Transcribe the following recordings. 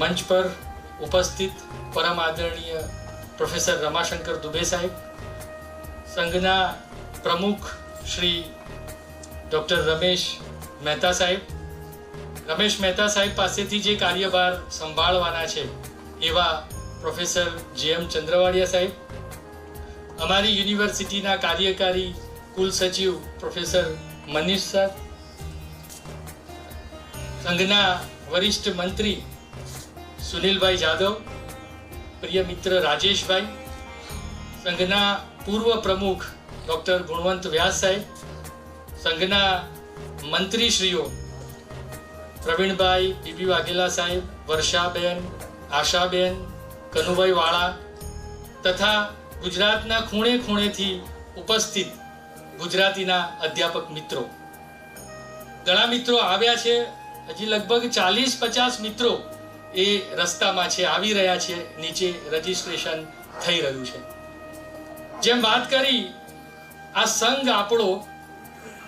મંચ પર ઉપસ્થિત પરમ આદરણીય પ્રોફેસર રમાશંકર દુબે સાહેબ, સંઘના પ્રમુખ શ્રી ડૉક્ટર રમેશ મહેતા સાહેબ. રમેશ મહેતા સાહેબ પાસેથી જે કાર્યભાર સંભાળવાના છે એવા પ્રોફેસર જે એમ ચંદ્રવાડિયા સાહેબ, અમારી યુનિવર્સિટીના કાર્યકારી કુલ સચિવ પ્રોફેસર મનીષ સર, સંઘના વરિષ્ઠ મંત્રી સુનિલભાઈ જાદવ, પ્રિય મિત્ર રાજેશભાઈ, સંઘના પૂર્વ પ્રમુખ ડૉક્ટર ગુણવંત વ્યાસ સાહેબ, સંઘના મંત્રીશ્રીઓ પ્રવીણભાઈ બીબી વાઘેલા સાહેબ, વર્ષાબેન, આશાબેન, કનુભાઈ વાળા તથા ગુજરાતના ખૂણે ખૂણેથી ઉપસ્થિત ગુજરાતીના અધ્યાપક મિત્રો. ઘણા મિત્રો આવ્યા છે, હજી લગભગ ચાલીસ પચાસ મિત્રો એ રસ્તામાં છે, આવી રહ્યા છે, નીચે રજીસ્ટ્રેશન થઈ રહ્યું છે. જેમ વાત કરી, આ સંઘ આપણો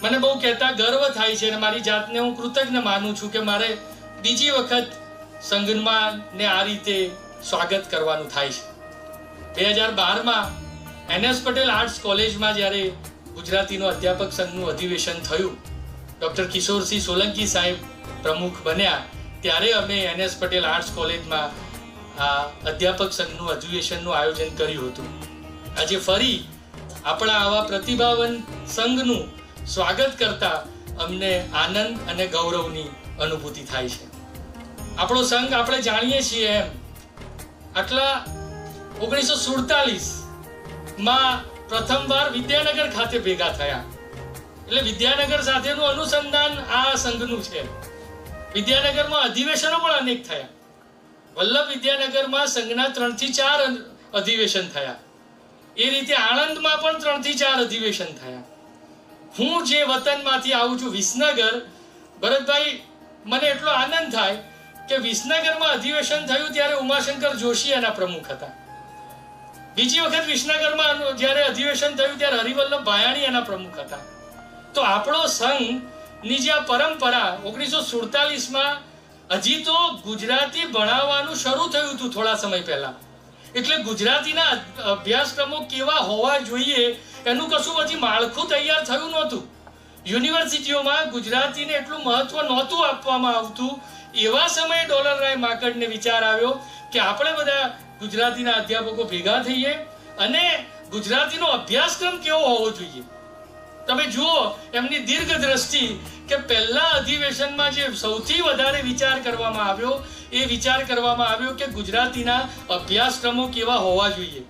મને બહુ કહેતા ગર્વ થાય છે અને મારી જાતને હું કૃતજ્ઞ માનું છું કે મારે બીજી વખત સંઘમાં ને આ રીતે સ્વાગત કરવાનું થાય છે. બે હજાર બારમાં એનએસ પટેલ આર્ટ્સ કોલેજમાં જ્યારે ગુજરાતીનો અધ્યાપક સંઘનું અધિવેશન થયું, ડૉક્ટર કિશોરસિંહ સોલંકી સાહેબ પ્રમુખ બન્યા ત્યારે અમે એનએસ પટેલ આર્ટ્સ કોલેજમાં આ અધ્યાપક સંઘનું અધિવેશનનું આયોજન કર્યું હતું. આજે ફરી આપણા આવા પ્રતિભાવન સંઘનું સ્વાગત કરતા અમને આનંદ અને ગૌરવની અનુભૂતિ થાય છે. આપણો સંઘ આપણે જાણીએ છીએ એમ. આટલા ઓગણીસો સુડતાલીસમાં પ્રથમવાર વિદ્યાનગર ખાતે ભેગા થયા. એટલે વિદ્યાનગર સાથેનું અનુસંધાન આ સંઘનું છે. વિદ્યાનગરમાં અધિવેશનો પણ અનેક થયા. વલ્લભ વિદ્યાનગરમાં સંઘના ત્રણથી ચાર અધિવેશન થયા. એ રીતે આણંદમાં પણ ત્રણથી ચાર અધિવેશન થયા. હું જે વતનમાંથી આવું છું, વિસનગર, ભરતભાઈ, મને એટલો આનંદ થાય કે વિસનગરમાં અધિવેશન થયું ત્યારે ઉમાશંકર જોશી એના પ્રમુખ હતા. બીજી વખત વિસનગરમાં જ્યારે અધિવેશન થયું ત્યારે હરિવલ્લભ ભાયાણી એના પ્રમુખ હતા. તો આપણો સંઘ ની જે આ પરંપરા ઓગણીસો સુડતાલીસમાં હજી તો ગુજરાતી ભણાવવાનું શરૂ થયું હતું થોડા સમય પહેલા. એટલે ગુજરાતીના અભ્યાસક્રમો કેવા હોવા જોઈએ એનું કશું હજી માળખું તૈયાર થયું નહોતું. યુનિવર્સિટીઓમાં ગુજરાતીને એટલું મહત્વ નહોતું આપવામાં આવતું. એવા સમયે ડોલર રાય માકડને વિચાર આવ્યો કે આપણે બધા ગુજરાતીના અધ્યાપકો ભેગા થઈએ અને ગુજરાતીનો અભ્યાસક્રમ કેવો હોવો જોઈએ. તમે જુઓ, એમની દીર્ઘ દ્રષ્ટિ કે પહેલા અધિવેશનમાં જે સૌથી વધારે વિચાર કરવામાં આવ્યો, એ વિચાર કરવામાં આવ્યો કે ગુજરાતીના અભ્યાસક્રમો કેવા હોવા જોઈએ.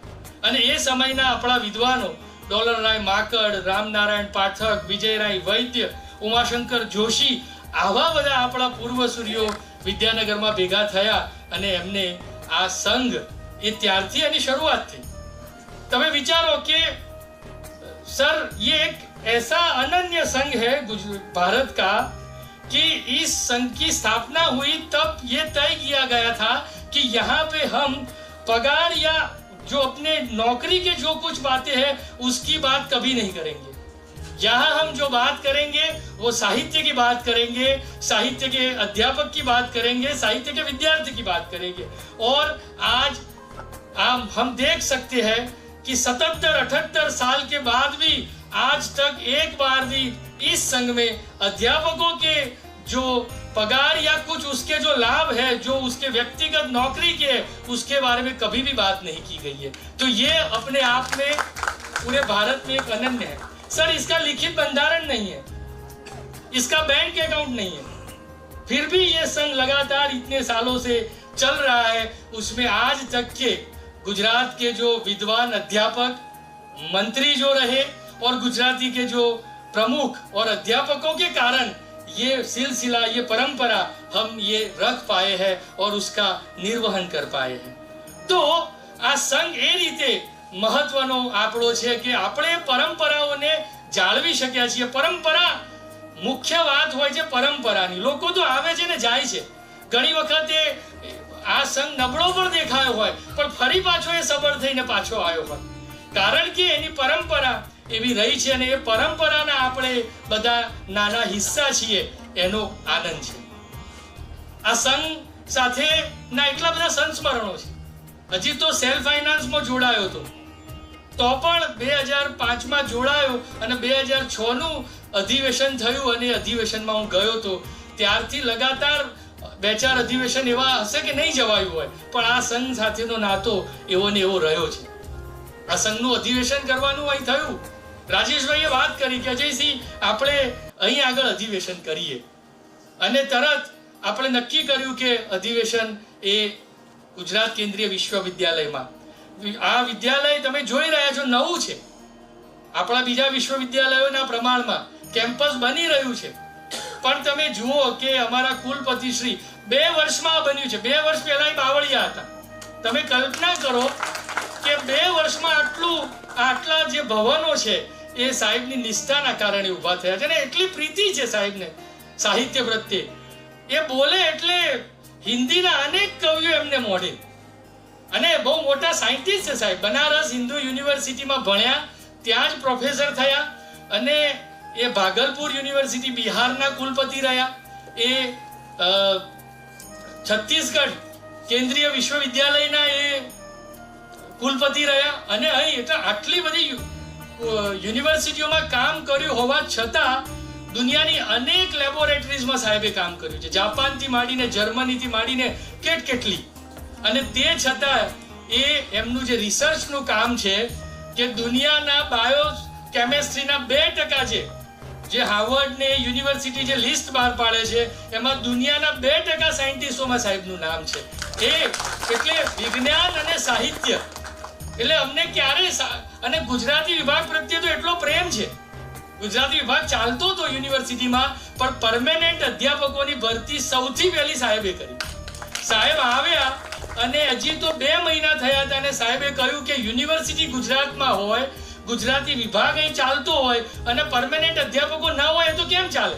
અને એ સમયના આપણા વિદ્વાનો ડોલરરાય માકડ, રામનારાયણ પાઠક વિજયરાય વૈદ્ય, ઉમાશંકર જોશી, આવા બધા આપણા પૂર્વસૂરીઓ વિદ્યાનગરમાં ભેગા થયા અને એમને આ સંઘ એ ત્યારથી એની શરૂઆત થઈ. તમે વિચારો કે સર એ એક ऐसा अनन्य संघ है भारत का, कि इस संघ की स्थापना हुई तब ये तय किया गया था कि यहाँ पे हम पगार या जो अपने नौकरी के जो कुछ बातें हैं, उसकी बात कभी नहीं करेंगे। यहाँ हम जो बात करेंगे, वो साहित्य की बात करेंगे, साहित्य के अध्यापक की बात करेंगे, साहित्य के विद्यार्थी की बात करेंगे। और आज हम देख सकते हैं कि 77 अठहत्तर साल के बाद भी आज तक एक बार भी इस संघ में अध्यापकों के जो पगार या कुछ उसके जो लाभ है, जो उसके व्यक्तिगत नौकरी के उसके बारे में कभी भी बात नहीं की गई है। तो ये अपने आप में, पूरे भारत में एक अनन्य है। सर, इसका लिखित बंधारण नहीं है। इसका बैंक अकाउंट नहीं है। फिर भी ये संघ लगातार इतने सालों से चल रहा है, उसमें आज तक के गुजरात के जो विद्वान अध्यापक, मंत्री जो रहे और गुजराती के जो प्रमुख और अध्यापकों के कारण ये सिलसिला ये परंपरा हम ये रख पाए हैं और उसका निर्वहन कर पाए हैं તો આ સંઘ એ રીતે મહત્વનો આપણો છે કે આપણે પરંપરાઓને જાળવી શક્યા છીએ પરંપરા મુખ્ય વાત હોય છે પરંપરાની લોકો તો આવે છે ને જાય છે ઘણી વખતે આ સંઘ નબળો પણ દેખાયો હોય પણ ફરી પાછો એ સબળ થઈને પાછો આવ્યો હોય કારણ કે એની પરંપરા એવી રહી છે અને એ પરંપરાના આપણે બધા નાના હિસ્સા છીએ, એનો આનંદ છે. આ સંઘ સાથે ના એટલા બધા સંસ્મરણો છે. હજી તો સેલ્ફ ફાઇનાન્સમાં જોડાયો હતો. તો પણ બે હજાર પાંચમાં જોડાયો અને બે હજાર છનું અધિવેશન થયું અને અધિવેશનમાં હું ગયો હતો ત્યારથી લગાતાર બે ચાર અધિવેશન એવા હશે કે નહીં જવાયું હોય, પણ આ સંઘ સાથેનો નાતો એવો ને એવો રહ્યો છે. આ સંઘનું અધિવેશન કરવાનું અહીં થયું. રાજેશભાઈએ વાત કરી કે અજયસિંહ આપણે અહીં આગળ અધિવેશન કરીએ. અને તરત આપણે નક્કી કર્યું કે અધિવેશન એ ગુજરાત કેન્દ્રીય વિશ્વવિદ્યાલયમાં. આ વિદ્યાલય તમે જોઈ રહ્યા છો, નવું છે. આપણા બીજા વિશ્વવિદ્યાલયોના પ્રમાણમાં કેમ્પસ બની રહ્યું છે. પણ તમે જુઓ કે અમારા કુલપતિ શ્રી બે વર્ષમાં બન્યું છે. બે વર્ષ પહેલા બાવળિયા હતા. તમે કલ્પના કરો કે બે વર્ષમાં આટલું, આટલા જે ભવનો છે, એ સાહેબની નિષ્ઠાના કારણે ઊભા થયા છે. અને એટલી પ્રીતિ છે સાહેબને, સાહિત્ય પ્રત્યે. એ બોલે એટલે હિન્દીના અનેક કવિઓ એમને મોઢે. અને બહુ મોટા સાયન્ટિસ્ટ છે સાહેબ. બનારસ હિન્દુ યુનિવર્સિટીમાં ભણ્યા, ત્યાં જ પ્રોફેસર થયા અને એ ભાગલપુર યુનિવર્સિટી બિહારના કુલપતિ રહ્યા. એ છત્તીસગઢ કેન્દ્રીય વિશ્વવિદ્યાલયના એ કુલપતિ રહ્યા અને અહીં એટલે આટલી બધી યુનિવર્સિટીઓમાં કામ કર્યું હોવા છતાં દુનિયાની અનેક લેબોરેટરીઝમાં સાહેબે કામ કર્યું છે. જાપાનથી માંડીને, જર્મનીથી માંડીને કેટ કેટલી. અને તે છતાં એ એમનું જે રિસર્ચનું કામ છે કે દુનિયાના બાયો કેમેસ્ટ્રીના બે ટકા છે જે હાર્વર્ડ ને યુનિવર્સિટી જે લિસ્ટ બહાર પાડે છે, એમાં દુનિયાના બે ટકા સાયન્ટિસ્ટોમાં સાહેબનું નામ છે. એ એટલે વિજ્ઞાન અને સાહિત્ય. એટલે અમને ક્યારે અને ગુજરાતી વિભાગ પ્રત્યે તો એટલો પ્રેમ છે. ગુજરાતી વિભાગ ચાલતો હતો યુનિવર્સિટીમાં, પણ પરમેનન્ટ અધ્યાપકોની ભરતી સૌથી પહેલી સાહેબે કરી. સાહેબ આવ્યા અને હજી તો બે મહિના થયા હતા અને સાહેબે કહ્યું કે યુનિવર્સિટી ગુજરાતમાં હોય, ગુજરાતી વિભાગ અહીં ચાલતો હોય અને પરમેનન્ટ અધ્યાપકો ન હોય તો કેમ ચાલે?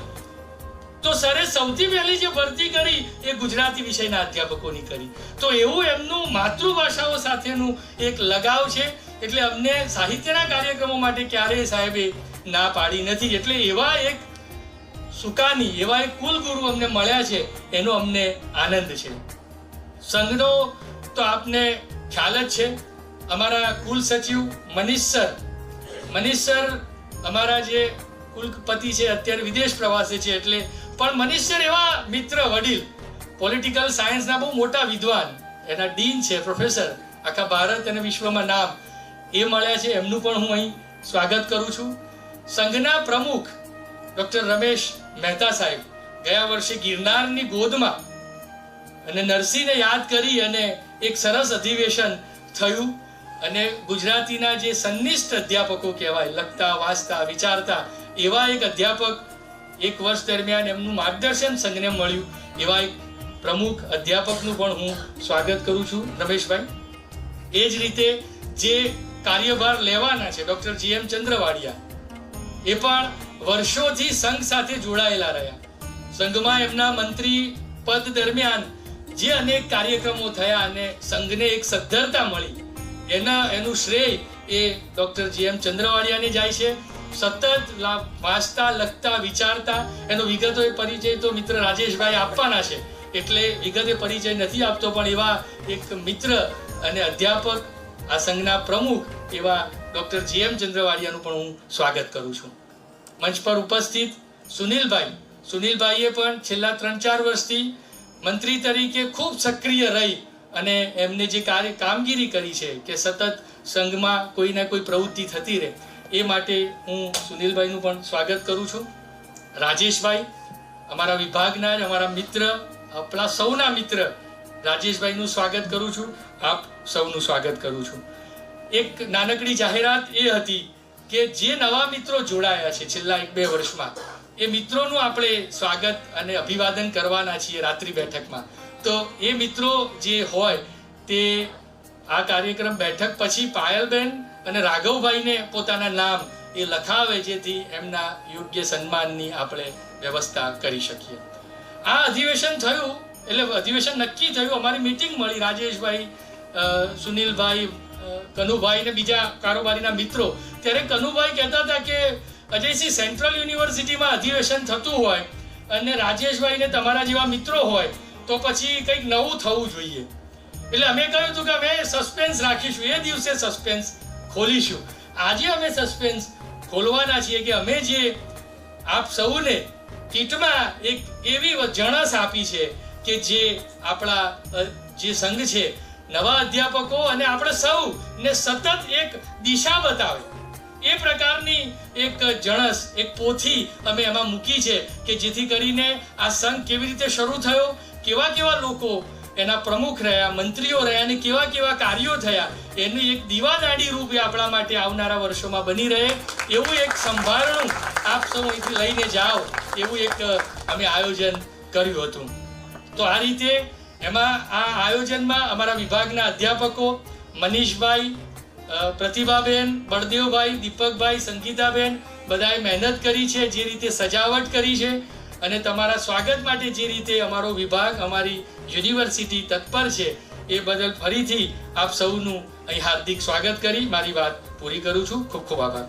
તો સરે સૌથી પહેલી જે ભરતી કરી એ ગુજરાતી વિષયના અધ્યાપકોની કરી. તો એવું એમનું માતૃભાષાઓ સાથેનું એક લગાવ છે, એટલે અમને સાહિત્યના કાર્યક્રમો માટે ક્યારેય સાહેબે ના પાડી નથી. એટલે એવા એક સુકાની, એવા એક કુલગુરુ અમને મળ્યા છે, એનો અમને આનંદ છે. સંઘનો તો આપને ખ્યાલ જ છે, અમારા કુલ સચિવ મનીષ સર. મનીષ સર અમારા જે કુલપતિ છે, અત્યારે વિદેશ પ્રવાસે છે, એટલે પણ મનીષર એવા મિત્ર વડીલ. પોલિટિકલ સાયન્સના બહુ મોટા વિદ્વાન. એના ડીન છે પ્રોફેસર આખા ભારત અને વિશ્વમાં નામ. એ મળ્યા છે, એમનું પણ હું અહીં સ્વાગત કરું છું. સંઘના પ્રમુખ ડૉક્ટર રમેશ મહેતા સાહેબ, ગયા વર્ષે ગિરનારની ગોદમાં અને નરસિંહને યાદ કરી અને એક સરસ અધિવેશન થયું. અને ગુજરાતીના જે સંનિષ્ઠ અધ્યાપકો કહેવાય, લખતા, વાંચતા, વિચારતા, એવા એક અધ્યાપક એક વર્ષ દરમિયાન એમનું માર્ગદર્શન સંઘને મળ્યું. એવા એક પ્રમુખ અધ્યાપકનું પણ હું સ્વાગત કરું છું, રમેશભાઈ. એ જ રીતે જે કાર્યભાર લેવાના છે, ડૉક્ટર જી એમ ચંદ્રવાડિયા, એ પણ વર્ષોથી સંઘ સાથે જોડાયેલા રહ્યા. સંઘમાં એમના મંત્રી પદ દરમિયાન જે અનેક કાર્યક્રમો થયા અને સંઘને એક સદ્ધરતા મળી. એના, એનું શ્રેય એ ડૉક્ટર જી એમ ચંદ્રવાડિયાને જાય છે. સતત વાંચતા, લખતા, વિચારતા, એનો વિગતો પરિચય તો મિત્ર રાજેશભાઈ આપવાના છે. એટલે વિગતે પરિચય નથી આપતો, પણ એવા એક મિત્ર અને અધ્યાપક, આ સંઘના પ્રમુખ એવા ડૉક્ટર જી એમ ચંદ્રવાડિયાનું પણ હું સ્વાગત કરું છું. મંચ પર ઉપસ્થિત સુનિલભાઈ. સુનિલભાઈએ પણ છેલ્લા ત્રણ ચાર વર્ષથી મંત્રી તરીકે ખૂબ સક્રિય રહી અને એમને જે કાર્ય કામગીરી કરી છે કે સતત સંઘમાં કોઈ ને કોઈ પ્રવૃત્તિ થતી રહે. એ માટે હું સુનિલભાઈનું પણ સ્વાગત કરું છું. રાજેશભાઈ, અમારા વિભાગના અમારા મિત્ર આપણા સૌના મિત્ર રાજેશભાઈનું સ્વાગત કરું છું. આપ સૌનું સ્વાગત કરું છું. એક નાનકડી જાહેરાત એ હતી કે જે નવા મિત્રો જોડાયા છે છેલ્લા એક બે વર્ષમાં, એ મિત્રોનું આપણે સ્વાગત અને અભિવાદન કરવાના છીએ રાત્રિ બેઠકમાં. તો એ મિત્રો જે હોય તે આ કાર્યક્રમ બેઠક પછી પાયલબેન અને રાઘવભાઈને પોતાના નામ એ લખાવે જેથી એમના યોગ્ય સન્માનની આપણે વ્યવસ્થા કરી શકીએ. આ અધિવેશન થયું, એટલે અધિવેશન નક્કી થયું, અમારી મીટિંગ મળી. રાજેશભાઈ સુનિલભાઈ કનુભાઈ ને બીજા કારોબારીના મિત્રો. ત્યારે કનુભાઈ કહેતા હતા કે, અજયસિંહ, સેન્ટ્રલ યુનિવર્સિટીમાં અધિવેશન થતું હોય અને રાજેશભાઈ ને તમારા જેવા મિત્રો હોય, તો પછી કંઈક નવું થવું જોઈએ. એટલે અમે કહ્યું હતું કે અમે સસ્પેન્સ રાખીશું. એ દિવસે સસ્પેન્સ ખોલીશું. આજે અમે સસ્પેન્સ ખોલવાના છીએ કે અમે જે આપ સૌને કીટમાં એક એવી જણસ આપી છે કે જે આપણા જે સંઘ છે, નવા અધ્યાપકો અને આપણે સૌ ને સતત એક દિશા બતાવે. એ પ્રકારની એક જણસ, એક પોથી અમે એમાં મૂકી છે કે જેથી કરીને આ સંઘ કેવી રીતે શરૂ થયો, કેવા કેવા લોકો એના પ્રમુખ રહ્યા, મંત્રીઓ રહ્યા અને કેવા કેવા કાર્યો થયા, એની એક દીવાદાડી રૂપે આપણા માટે આવનારા વર્ષોમાં બની રહે. એવું એક સંભાળણું આપ સૌ અહીંથી લઈને જાઓ, એવું એક અમે આયોજન કર્યું હતું. તો આ રીતે એમાં આ આયોજનમાં અમારા વિભાગના અધ્યાપકો મનીષભાઈ પ્રતિભાબેન, બળદેવભાઈ, દીપકભાઈ, સંગીતાબેન બધાએ મહેનત કરી છે, જે રીતે સજાવટ કરી છે અને તમારા સ્વાગત માટે જે રીતે અમારો વિભાગ, અમારી યુનિવર્સિટી તત્પર છે, એ બદલ ફરીથી આપ સૌનું અહીં હાર્દિક સ્વાગત કરી. મારી વાત પૂરી કરું છું. ખૂબ ખૂબ આભાર.